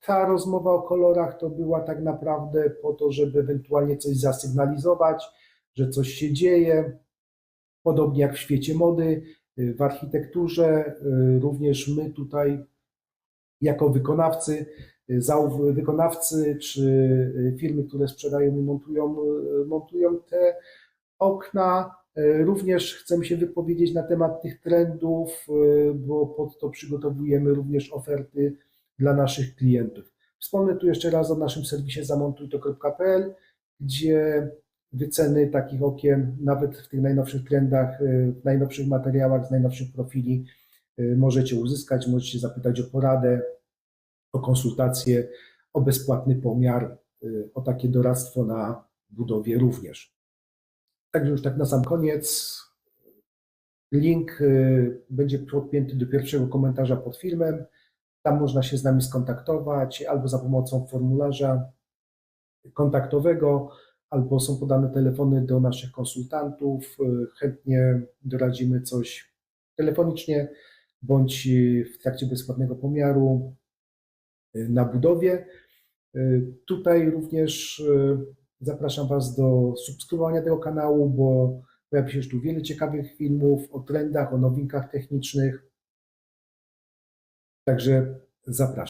Ta rozmowa o kolorach to była tak naprawdę po to, żeby ewentualnie coś zasygnalizować, że coś się dzieje. Podobnie jak w świecie mody, w architekturze, również my tutaj jako wykonawcy, zau- wykonawcy czy firmy, które sprzedają i montują, montują te okna. Również chcemy się wypowiedzieć na temat tych trendów, bo pod to przygotowujemy również oferty dla naszych klientów. Wspomnę tu jeszcze raz o naszym serwisie zamontuj.pl, gdzie wyceny takich okien, nawet w tych najnowszych trendach, w najnowszych materiałach, z najnowszych profili, możecie uzyskać. Możecie zapytać o poradę, o konsultację, o bezpłatny pomiar, o takie doradztwo na budowie również. Także już tak na sam koniec. Link y, będzie podpięty do pierwszego komentarza pod filmem. Tam można się z nami skontaktować albo za pomocą formularza kontaktowego, albo są podane telefony do naszych konsultantów. Y, Chętnie doradzimy coś telefonicznie bądź y, w trakcie bezpłatnego pomiaru y, na budowie. Tutaj również zapraszam Was do subskrybowania tego kanału, bo pojawi się już tu wiele ciekawych filmów o trendach, o nowinkach technicznych. Także zapraszam.